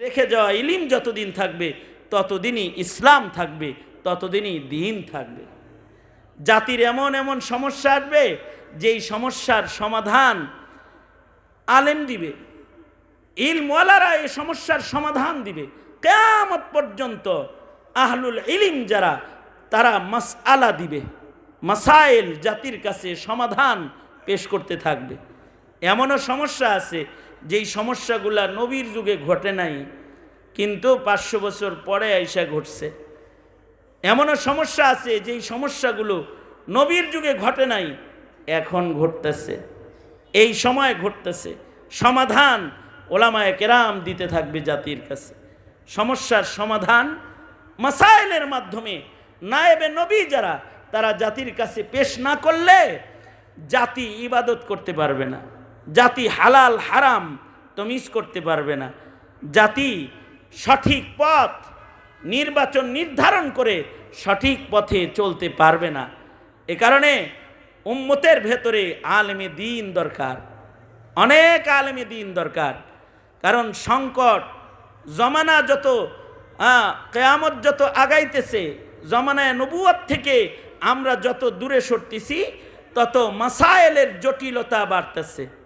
রেখে যাওয়া ইলিম যতদিন থাকবে, ততদিনই ইসলাম থাকবে, ততদিনই দিন থাকবে। জাতির এমন এমন সমস্যা আসবে, যেই সমস্যার সমাধান আলেম দিবে। ইলমওয়ালারা এই সমস্যার সমাধান দিবে। কেয়ামত পর্যন্ত আহলুল ইলিম যারা, তারা মাস আলা দিবে। মাসাইল জাতির কাছে সমাধান পেশ করতে থাকবে। এমনও সমস্যা আছে যেই সমস্যাগুলা নবীর যুগে ঘটে নাই, কিন্তু পাঁচশো বছর পরে আইসা ঘটছে। এমনও সমস্যা আছে যেই সমস্যাগুলো নবীর যুগে ঘটে নাই, এখন ঘটতেছে। এই সময় ঘটতেছে। সমাধান ওলামায় কেরাম দিতে থাকবে জাতির কাছে। সমস্যার সমাধান মাসাইলের মাধ্যমে নায়েবে নবী যারা, তারা জাতির কাছে পেশ না করলে জাতি ইবাদত করতে পারবে না। জাতি হালাল, হারাম তমিজ করতে পারবে না। জাতি সঠিক পথ, নির্বাচন নির্ধারণ করে সঠিক পথে চলতে পারবে না। এ কারণে উম্মতের ভেতরে আলেমে দিন দরকার। অনেক আলেমে দিন দরকার। কারণ সংকট, জমানা যত কেয়ামত যত আগাইতেছে, জমানায় নবুয়াত থেকে আমরা যত দূরে সরতেছি, তত মাসায়েলের জটিলতা বাড়তেছে।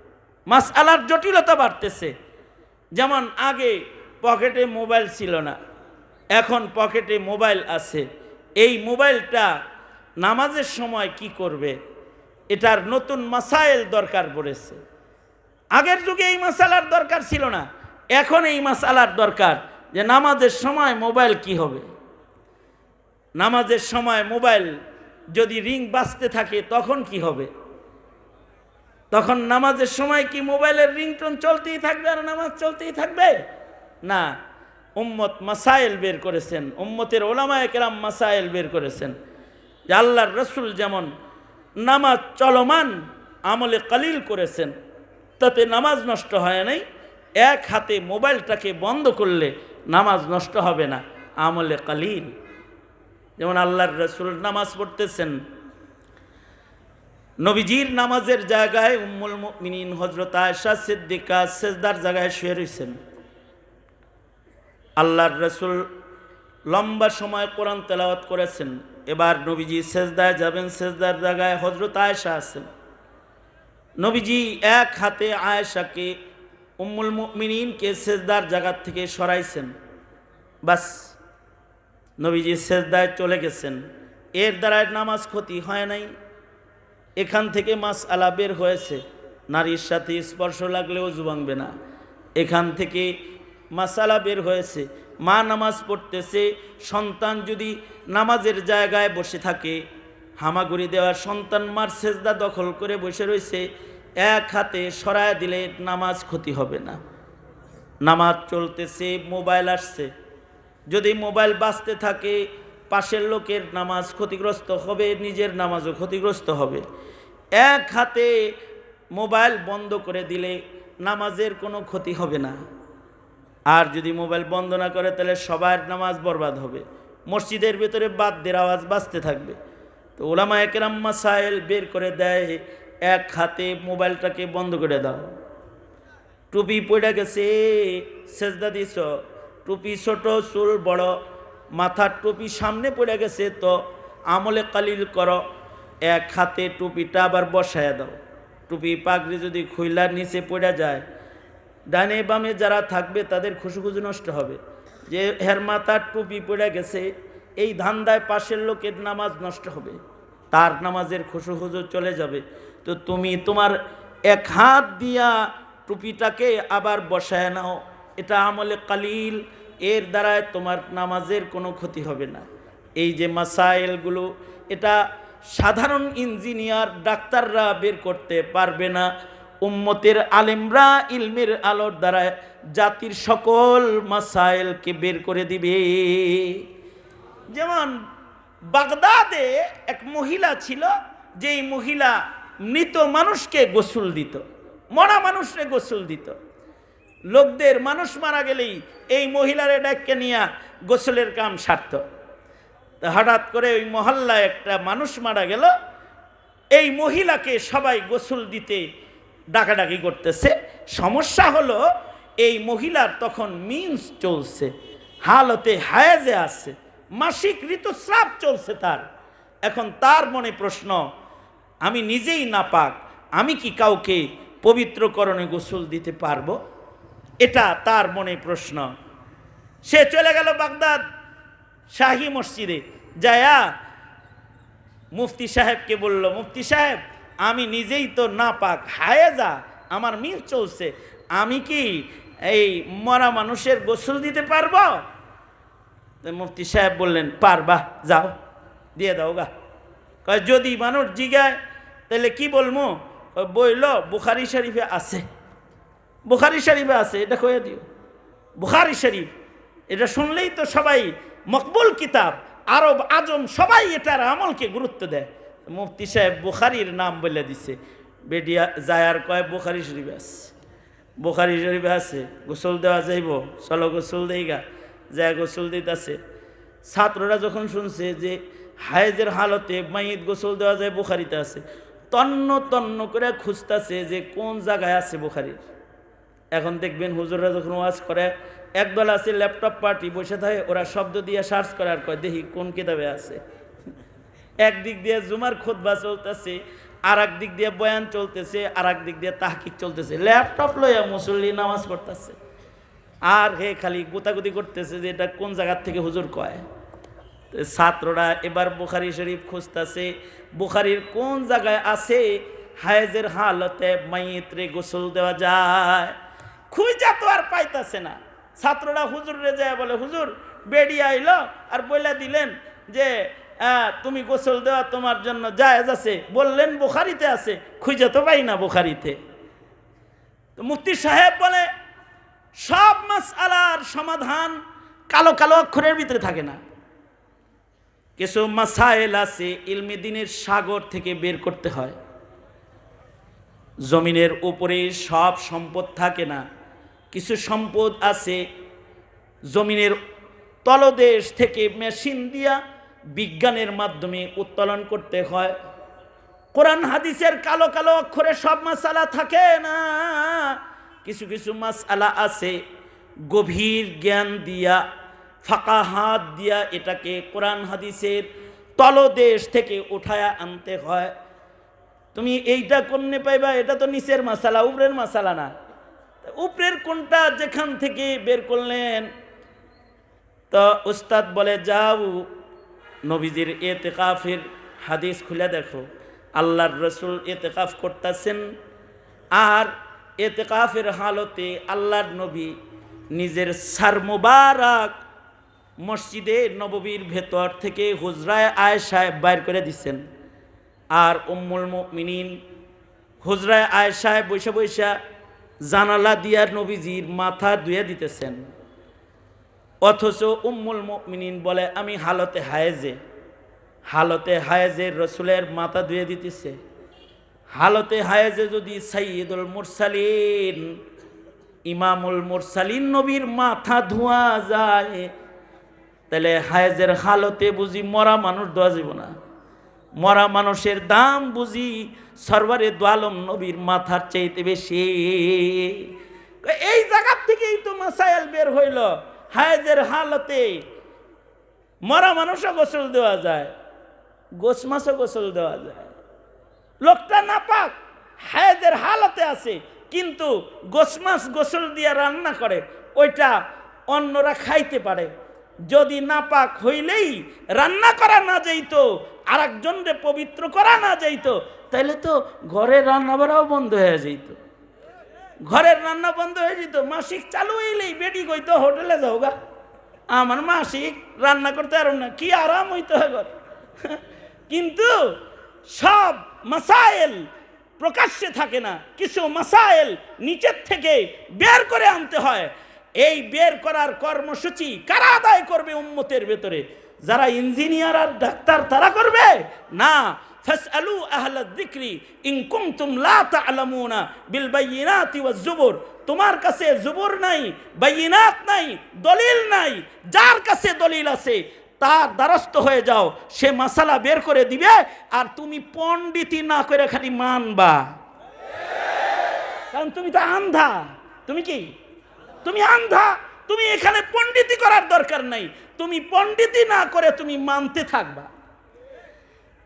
মাসআলার জটিলতা বাড়তেছে। যেমন আগে পকেটে মোবাইল ছিল না, এখন পকেটে মোবাইল আছে। এই মোবাইলটা নামাজের সময় কি করবে? এটার নতুন মাসাইল দরকার পড়েছে। আগের যুগে এই মশালার দরকার ছিল না, এখন এই মশালার দরকার যে নামাজের সময় মোবাইল কি হবে? নামাজের সময় মোবাইল যদি রিং বাজতে থাকে তখন কি হবে? তখন নামাজের সময় কি মোবাইলের রিংটোন চলতেই থাকবে আর নামাজ চলতেই থাকবে? না। উম্মত মাসাইল বের করেছেন। উম্মতের ওলামায় কেরাম মাসাইল বের করেছেন। যে আল্লাহর রসুল যেমন নামাজ চলমান আমলে কালিল করেছেন, তাতে নামাজ নষ্ট হয় নাই। এক হাতে মোবাইলটাকে বন্ধ করলে নামাজ নষ্ট হবে না। আমলে কালিল। যেমন আল্লাহর রসুল নামাজ পড়তেছেন নবীজির নামাজের জায়গায় উম্মুল মিনিন হজরত আয়সা সিদ্দিকা সেজদার জায়গায় শুয়ে রয়েছেন আল্লাহর রসুল লম্বা সময় কোরআন তেলাওয়াত করেছেন। এবার নবীজি সেজদায় যাবেন, সেজদার জায়গায় হজরত আয়েশা আছেন। নবীজি এক হাতে আয়েশাকে, উম্মুল মিনিনকে সেজদার জায়গার থেকে সরাইছেন। বাস, নবীজি সেজদায় চলে গেছেন। এর দ্বারায় নামাজ ক্ষতি হয় নাই। এখান থেকে মাস আলা বের হয়েছে। নারীর সাথে স্পর্শ লাগলেও জুবাংবে না। এখান থেকে মাসালা বের হয়েছে। মা নামাজ পড়তেছে, সন্তান যদি নামাজের জায়গায় বসে থাকে, হামাগুড়ি দেওয়ার সন্তান মার সেজদা দখল করে বসে রয়েছে, এক হাতে সরায় দিলে নামাজ ক্ষতি হবে না। নামাজ চলতেছে, মোবাইল আসছে। যদি মোবাইল বাঁচতে থাকে পাশের লোকের নামাজ ক্ষতিগ্রস্ত হবে, নিজের নামাজও ক্ষতিগ্রস্ত হবে। এক হাতে মোবাইল বন্ধ করে দিলে নামাজের কোনো ক্ষতি হবে না। আর যদি মোবাইল বন্ধ না করে, তাহলে সবার নামাজ বরবাদ হবে। মসজিদের ভিতরে বাদ্যের আওয়াজ বাজতে থাকবে। তো ওলামা একরাম মাসাইল বের করে দেয়, এক হাতে মোবাইলটাকে বন্ধ করে দাও। টুপি পড়ে গেছে, সেজদা দিছ। টুপি ছোট, চুল বড় মাথার টুপি সামনে পড়ে গেছে, তো আমলে কালিল করো, এক হাতে টুপিটা আবার বসায় দাও। টুপি পাগড়ি যদি খুইলার নিচে পড়ে যায়, ডানে বামে যারা থাকবে তাদের খুশুখুজু নষ্ট হবে। যে হের মাথার টুপি পড়ে গেছে, এই ধান্দায় পাশের লোকের নামাজ নষ্ট হবে। তার নামাজের খুশুখুজু চলে যাবে। তো তুমি তোমার এক হাত দিয়া টুপিটাকে আবার বসায় নাও। এটা আমলে কালিল এর দ্বারায় তোমার নামাজের কোনো ক্ষতি হবে না। এই যে মাসাইলগুলো, এটা সাধারণ ইঞ্জিনিয়ার ডাক্তাররা বের করতে পারবে না। উম্মতের আলেমরা ইলমের আলোর দ্বারা জাতির সকল মাসাইলকে বের করে দিবে। যেমন বাগদাদে এক মহিলা ছিল, যেই মহিলা মৃত মানুষকে গোসল দিত, মরা মানুষকে গোসল দিত। লোকদের মানুষ মারা গেলেই এই মহিলার ডাককে নিয়ে গোসলের কাম সারত। হঠাৎ করে ওই মহল্লায় একটা মানুষ মারা গেল। এই মহিলাকে সবাই গোসল দিতে ডাকাডাকি করতেছে। সমস্যা হলো এই মহিলার তখন মিন্স চলছে, হালতে হায়াজে আছে, মাসিক ঋতুস্রাব চলছে তার। এখন তার মনে প্রশ্ন, আমি নিজেই নাপাক, আমি কি কাউকে পবিত্রকরণে গোসল দিতে পারব? এটা তার মনে প্রশ্ন। সে চলে গেল বাগদাদ শাহী মসজিদে। যায়া মুফতি সাহেবকে বলল, মুফতি সাহেব, আমি নিজেই তো না পাক হায়েজা, আমার মিল চলছে। আমি কি এই মরা মানুষের গোসল দিতে পারব? মুফতি সাহেব বললেন, পারবা, যাও, দিয়ে দাও গা। যদি মানুষ জিগায়, তাহলে কি বলব বইল, বুখারি শরীফে আছে। বুখারি শরীফে আছে, এটা কয়ে দিও। বুখারি শরীফ, এটা শুনলেই তো সবাই মকবুল কিতাব, আরব, আজম সবাই এটার আমলকে গুরুত্ব দেয়। মুফতি সাহেব বুখারির নাম বলে দিছে। বেডিয়া জায়ার কয়, বুখারি শরীফে আছে। বুখারি শরীফে আছে, গোসল দেওয়া যাইব, চলো গোসল দেইগা যায় গোসল দিতেছে। ছাত্ররা যখন শুনছে যে হায়েজের হালতে মাইদ গোসল দেওয়া যায়, বুখারিতে আছে, তন্ন তন্ন করে খুঁজতেছে যে কোন জায়গায় আছে বুখারির। এখন দেখবেন হুজুররা যখন ওয়াজ করে একদল আছে ল্যাপটপ পার্টি, বসে থাকে, ওরা শব্দ দিয়ে সার্চ করে আর কয়, দেখি কোন কিতাবে আছে? একদিক দিয়ে জুমার খোদবা চলতেছে আর দিক দিয়ে বয়ান চলতেছে আর দিক দিয়ে তাহকিক চলতেছে। ল্যাপটপ লইয়া মুসল্লি নামাজ পড়তেছে। আর হে খালি গুতাগুতি করতেছে যে এটা কোন জায়গার থেকে হুজুর কয়? ছাত্ররা এবার বুখারি শরীফ খুঁজতেছে, বুখারির কোন জায়গায় আছে হায়েজের হালতে মাইত্রে গোসল দেওয়া যায়? খুঁজা তো আর পাইতাছে না। ছাত্ররা হুজুরে যায় বলে, হুজুর, বেডি আইলো আর বইলা দিলেন যে তুমি গোসল দেওয়া তোমার জন্য জায়েজ আছে। বললেন, বোখারিতে আছে, খুঁজে তো পাই না বোখারিতে। তো মুফতি সাহেব বলে, সব মাস আলার সমাধান কালো কালো অক্ষরের ভিতরে থাকে না। কিছু মাসাইল আছে ইলমে দিনের সাগর থেকে বের করতে হয়। জমিনের উপরে সব সম্পদ থাকে না। কিছু সম্পদ আছে জমিনের তলদেশ থেকে মেশিন দিয়া বিজ্ঞানের মাধ্যমে উত্তোলন করতে হয়। কোরআন হাদিসের কালো কালো অক্ষরে সব মাসালা থাকে না। কিছু কিছু মাসালা আছে গভীর জ্ঞান দিয়া, ফাঁকা হাত দিয়া এটাকে কোরআন হাদিসের তলদেশ থেকে উঠায়া আনতে হয়। তুমি এইটা কোননে পাইবা? এটা তো নিচের মাসালা, উপরের মাসালা না। উপরের কোনটা যেখান থেকে বের করলেন, তো উস্তাদ বলে, যাও নবীজির এতেকাফের হাদিস খুলে দেখো। আল্লাহর রসুল এতেকাফ করতেছেন আর এতেকাফের হালতে আল্লাহর নবী নিজের সার মুবারক মসজিদে নববীর ভেতর থেকে হুজরায় আয়সায় বাইর করে দিচ্ছেন আর উম্মুল মিনিন হুজরায় আয়সায় বৈশা বৈশা জানালা দিয়ার নবীজির মাথা ধুয়ে দিতেছেন। অথচ উম্মুল মিনিন বলে, আমি হালতে হায়েজে। হালতে হায়েজে রসুলের মাথা ধুয়ে দিতেছে। হালতে হায়েজে যদি সাইয়দুল মুরসালিন, ইমামুল মুরসালিন নবীর মাথা ধোয়া যায়, তাহলে হায়েজের হালতে বুঝি মরা মানুষ দেওয়া যাব না। মরা মানুষের দাম বুঝি সরবারে দোয়ালম নবীর মাথার চাইতে বেশি। এই জায়গার থেকেই তো মাসাইল বের হইল। হায়েজের হালতে মরা মানুষও গোসল দেওয়া যায়, গোস মাছও গোসল দেওয়া যায়। লোকটা না পাক হায়েজের হালতে আছে, কিন্তু গোস মাছ গোসল দিয়ে রান্না করে, ওইটা অন্যরা খাইতে পারে। যদি না পাক হইলেই রান্না করা না যাইতো আর একজনরে পবিত্র করা না যাইতো তাহলে তো ঘরের রান্না বাড়াও বন্ধ হয়ে যাইত। ঘরের রান্না বন্ধ হয়ে যেত মাসিক চালু হইলেই বেডি কইতো, হোটেলে যাও গা। আমার মাসিক রান্না করতে পারব না, কি আরাম হইতে ঘর। কিন্তু সব মাসাইল প্রকাশ্যে থাকে না, কিছু মাসাইল নিচের থেকে বের করে আনতে হয়। এই বের করার কর্মসূচি কারা আদায় করবে উম্মতের ভেতরে? যারা ইঞ্জিনিয়ার আর ডাক্তার, তারা করবে? না। ফাসআলু আহলা যিকরি ইন কুনতুম লা বিল বাইয়িনাতি ওয়াজ জুবুর। তোমার কাছে জুবুর নাই বাইয়িনাত নাই, দলিল নাই। যার কাছে দলিল আছে, তার দ্বারস্থ হয়ে যাও। সে মাসালা বের করে দিবে আর তুমি পণ্ডিতি না করে খালি মানবা। কারণ তুমি তো আন্ধা। তুমি কি? তুমি আন্ধা, তুমি এখানে পণ্ডিতি করার দরকার নাই। তুমি পণ্ডিতি না করে তুমি মানতে থাকবা।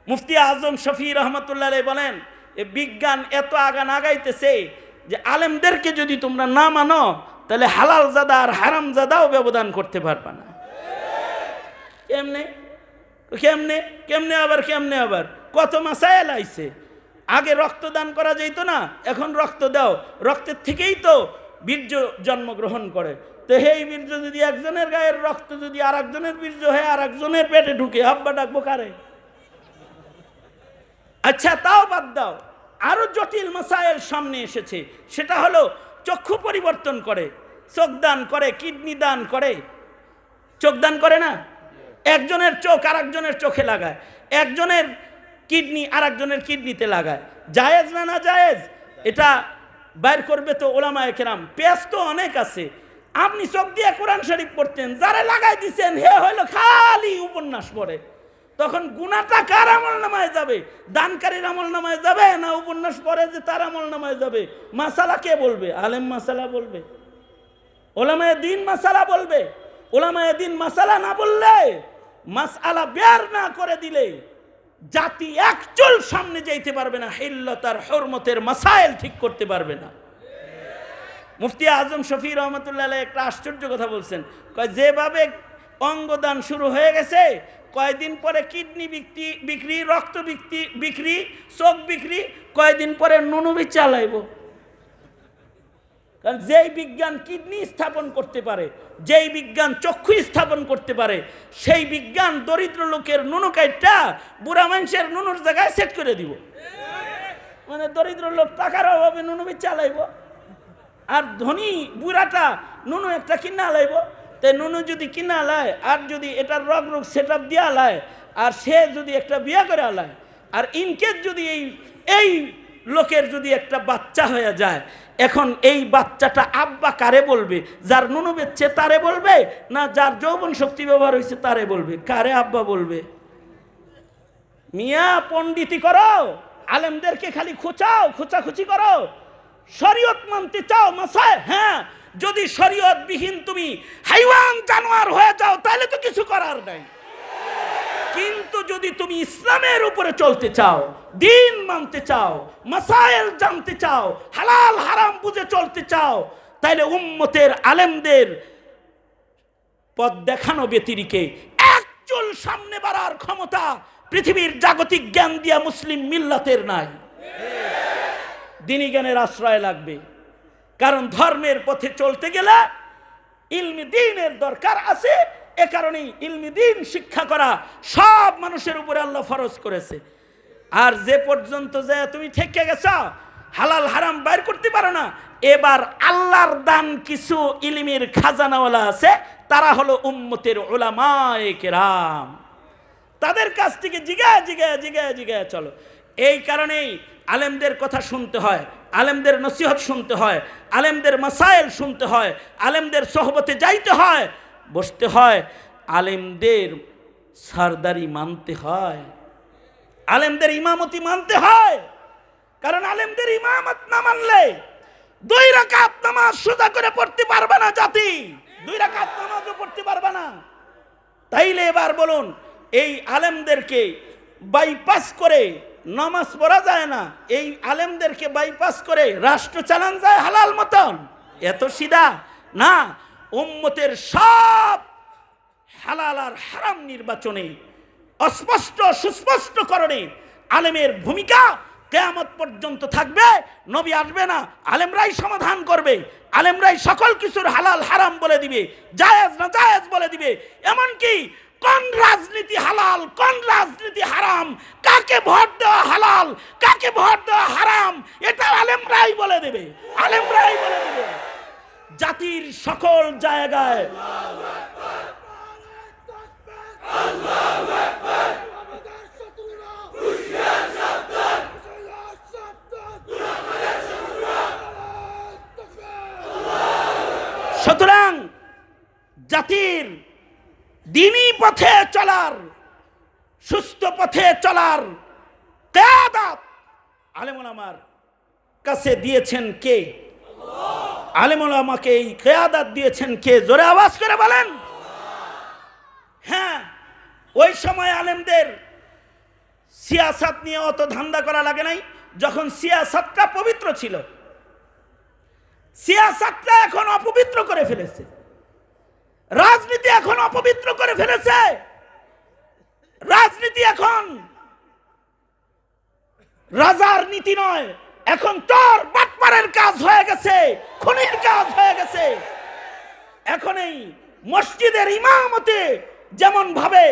মুফতি আজম শফি রহমতুল্লাহ বলেন, এ বিজ্ঞান এত আগান আগাইতেছে যে আলেমদেরকে যদি তোমরা না মানো, তাহলে হালাল জাদা আর হারাম জাদাও ব্যবধান করতে পারবা না। কেমনে? কেমনে? কেমনে আবার কেমনে আবার? কত মাসাইল আইছে। আগে রক্তদান করা যেত না, এখন রক্ত দাও। রক্তের থেকেই তো বীর্য জন্মগ্রহণ করে। তো সেই বীর্য যদি একজনের গায়ের রক্ত যদি আর একজনের বীর্য হয়ে আর একজনের পেটে ঢুকে, হাব্বা ডাকবো কারে? আচ্ছা তাও বাদ দাও। আরও জটিল মাসাইল সামনে এসেছে। সেটা হলো চক্ষু পরিবর্তন করে, চোখ দান করে, কিডনি দান করে। চোখ দান করে না? একজনের চোখ আর একজনের চোখে লাগায়। একজনের কিডনি আর একজনের কিডনিতে লাগায়। জায়েজ না না জায়েজ? এটা বাইর করবে তো ওলামায় কেরাম। পেঁয়াজ তো অনেক আছে। আপনি চোখ দিয়ে কোরআন শরীফ পড়তেন, যারা লাগাই দিচ্ছেন হে হইল খালি উপন্যাস পড়ে। তখন গুণাটা কার আমল নামায় যাবে? দানকারীর আমল নামায় যাবে না উপন্যাস পড়ে যে তার আমল নামায় যাবে? মাসালা কে বলবে? আলেম মাসালা বলবে। ওলামায় দিন মাসালা বলবে। ওলামায় দিন মাসালা না বললে মাসালা বের না করে দিলে জাতি একচুল সামনে যাইতে পারবে না হিল্লতার হরমতের মাসাইল ঠিক করতে পারবে না। মুফতি আজম শফি রহমতুল্লাহ একটা আশ্চর্য কথা বলছেন, কয় যেভাবে অঙ্গদান শুরু হয়ে গেছে, কয়দিন পরে কিডনি বিক্রি বিক্রি, রক্ত বিক্রি বিক্রি, চোখ বিক্রি, কয়দিন পরে নুনুবি চালাইব কারণ যেই বিজ্ঞান কিডনি স্থাপন করতে পারে, যেই বিজ্ঞান চক্ষু স্থাপন করতে পারে, সেই বিজ্ঞান দরিদ্র লোকের নুনু কাইটটা বুড়া মানুষের নুনুর জায়গায় সেট করে দিব। মানে দরিদ্র লোক টাকার অভাবে নুনুবি চালাইব। আর ধনী বুড়াটা নুনু একটা কিনা লাইব তাই নুনু যদি কিনা লায় আর যদি এটার রগ রোগ সেট আপ দিয়া লায় আর সে যদি একটা বিয়া করে আলায়, আর ইনকেস যদি এই এই লোকের যদি একটা বাচ্চা হয়ে যায় এখন এই বাচ্চাটা আব্বা কারে বলবে? যার নুনু বেচছে তারে বলবে? না যার যৌবন শক্তি ব্যবহার হয়েছে তারে বলবে? কারে আব্বা বলবে? মিয়া, পণ্ডিতি করো। আলেমদেরকে খালি খোঁচাও, খোঁচাখুচি করো। শরীয়ত মানতে চাও, মাসায়? হ্যাঁ। যদি শরীয়ত বিহীন তুমি হাইওয়ান জানোয়ার হয়ে যাও, তাহলে তো কিছু করার নাই। কিন্তু যদি তুমি ইসলামের উপরে চলতে চাও, দিন মানতে চাও মাসাইল জানতে চাও, হালাল, হারাম বুঝে চলতে চাও তাহলে উম্মতের আলেমদের পথ দেখানো ব্যতিরিকে একচুল সামনে বাড়ার ক্ষমতা পৃথিবীর জাগতিক জ্ঞান দিয়া মুসলিম মিল্লাতের নাই। দিনী জ্ঞানের আশ্রয় লাগবে। কারণ ধর্মের পথে চলতে গেলে ইলমি দিনের দরকার আছে এ কারণেই ইলমি দিন, শিক্ষা করা, সব মানুষের উপরে আল্লাহ ফরজ করেছে। আর যে পর্যন্ত যে তুমি ঠেকে গেছ, হালাল, হারাম বাইর করতে পারো না, এবার আল্লাহর দান কিছু ইলিমের খাজানাওয়ালা আছে, তারা হলো উম্মতের ওলামায়ে কেরাম। তাদের কাছ থেকে জিগায় জিগায় জিগায় জিগায় চলো। এই কারণেই আলেমদের কথা শুনতে হয়, আলেমদের নসিহত শুনতে হয়, আলেমদের মাসাইল শুনতে হয়, আলেমদের সহবতে যাইতে হয় বসতে হয়, আলেমদের সরদারি মানতে হয়। আলেমদের ইমামতি মানতে হয়। কারণ আলেমদের ইমামত না মানলে দুই রাকাত নামাজ সোজা করে পড়তে পারবে না জাতি। দুই রাকাত নামাজও পড়তে পারবে না। তাইলে এবার বলুন, এই আলেমদেরকে বাইপাস করে নামাজ পড়া যায় না? এই আলেমদেরকে বাইপাস করে রাষ্ট্র চালান যায় হালাল মতন? এত সিধা? না উম্মতের সব হালাল আর হারাম নির্বাচনে অস্পষ্ট সুস্পষ্ট করণে আলেমের ভূমিকা কেয়ামত পর্যন্ত থাকবে, নবী আসবে না, আলেমরাই সমাধান করবে, আলেমরাই সকল কিছুর হালাল, হারাম বলে দিবে, জায়েজ না জায়েজ বলে দিবে, এমনকি কোন রাজনীতি হালাল, কোন রাজনীতি হারাম, কাকে ভোট দেওয়া হালাল, কাকে ভোট দেওয়া হারাম এটা আলেমরাই বলে দেবে, আলেমরাই বলে দেবে। জাতির সকল জায়গায়। সুতরাং জাতির দিনই পথে চলার, সুস্থ পথে চলার কেয়াদাত আলেমুল আমার কাছে দিয়েছেন কে? আলেমুল আমাকে এই কেয়াদাত দিয়েছেন কে? জোরে আওয়াজ করে বলেন। হ্যাঁ ওই সময় আলেমদের সিয়াসাত নিয়ে অত ধান্দা করা লাগে নাই, যখন সিয়াসাতটা পবিত্র ছিল। সিয়াসাতটা এখন অপবিত্র করে ফেলেছে। রাজনীতি এখন অপবিত্র করে ফেলেছে। রাজনীতি এখন রাজার নীতি নয়। এখন তোর বাটপারের কাজ হয়ে গেছে, খুনির কাজ হয়ে গেছে। এখন এই মসজিদের ইমামতে যেমন ভাবে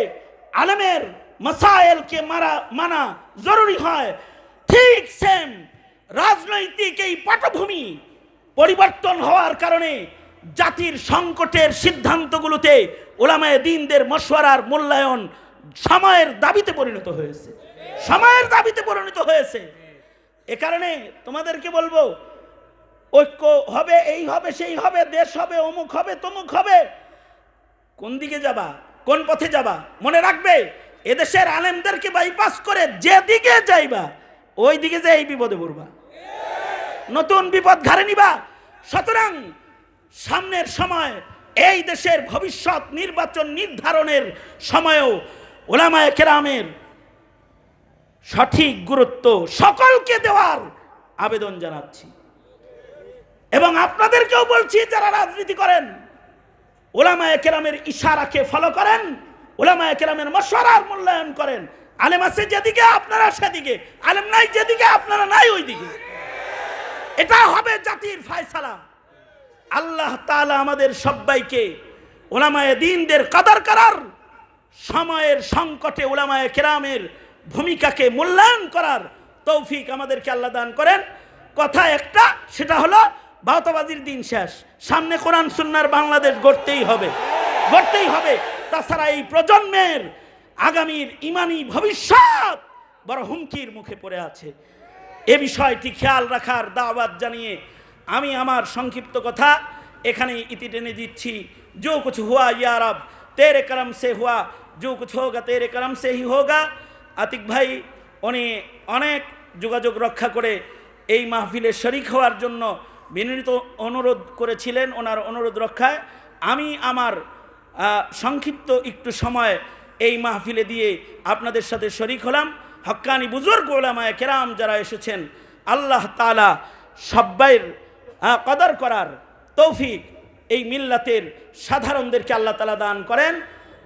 আলেমের মাসায়েলকে মারা, মানা জরুরি হয়, ঠিক সেম রাজনৈতিক এই পটভূমি পরিবর্তন হওয়ার কারণে জাতির সংকটের সিদ্ধান্তগুলোতে ওলামায়ে দিনদের মশওয়ারার মূল্যায়ন সময়ের দাবিতে পরিণত হয়েছে। সময়ের দাবিতে পরিণত হয়েছে। এ কারণে তোমাদেরকে বলব, ঐক্য হবে, এই হবে, সেই হবে, দেশ হবে, অমুক হবে, তমুক হবে। কোন দিকে যাবা, কোন পথে যাবা, মনে রাখবে, এদেশের আলেমদেরকে বাইপাস করে যেদিকে যাইবা ওই দিকে যে এই বিপদে পড়বা। নতুন বিপদ ঘাড়ে নিবা। সুতরাং সামনের সময়, এই দেশের ভবিষ্যৎ নির্বাচন নির্ধারণের সময়েও ওলামায় কেরামের সঠিক গুরুত্ব সকলকে দেওয়ার আবেদন জানাচ্ছি। এবং আপনাদেরকেও বলছি, যারা রাজনীতি করেন, ওলামায় কেরামের ইশারাকে ফলো করেন, ওলামায় কেরামের মশওয়ারার মূল্যায়ন করেন। আলেম আছে যেদিকে, আপনারা সেদিকে। আলেম নাই যেদিকে, আপনারা নাই ওই দিকে এটা হবে জাতির ফায়সালা। আল্লাহ তাআলা আমাদের সবাইকে ওলামায় দিনদের কাদার করার সময়ের সংকটে ওলামায়ে কেরামের ভূমিকাকে মূল্যায়ন করার তৌফিক আমাদেরকে আল্লাহ দান করেন কথা একটা সেটা হলো বাউতাবাজির দিন শেষ সামনে কোরআন সুন্নার বাংলাদেশ গড়তেই হবে গড়তেই হবে তাছাড়া এই প্রজন্মের আগামীর ইমানি ভবিষ্যৎ বড় হুমকির মুখে পড়ে আছে এ বিষয়টি খেয়াল রাখার দাওয়াত জানিয়ে আমি আমার সংক্ষিপ্ত কথা এখানে ইতি টেনে দিচ্ছি जो कुछ हुआ या रब तेरे करम से हुआ जो कुछ होगा तेरे करम से ही होगा আতিক ভাই উনি অনেক যোগাযোগ রক্ষা করে এই মাহফিলে শরিক হওয়ার জন্য বিনীত অনুরোধ করেছিলেন ওনার অনুরোধ রক্ষায়। আমি আমার সংক্ষিপ্ত একটু সময় এই মাহফিলে দিয়ে আপনাদের সাথে শরিক হলাম। হক্কানি বুজুর্গ ওলামায় কেরাম যারা এসেছেন আল্লাহ তালা সব্বাইর আহ, কদর করার তৌফিক এই মিল্লাতের সাধারণদেরকে আল্লাহ তালা দান করেন।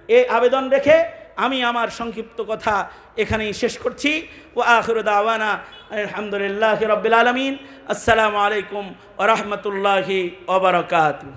এই আবেদন রেখে আমি আমার সংক্ষিপ্ত কথা এখানেই শেষ করছি। ও আখর দাওয়ানা আলহামদুলিল্লাহ রবিল আলমিন। আসসালামু আলাইকুম ওরহমতুল্লাহি ওবরকাতু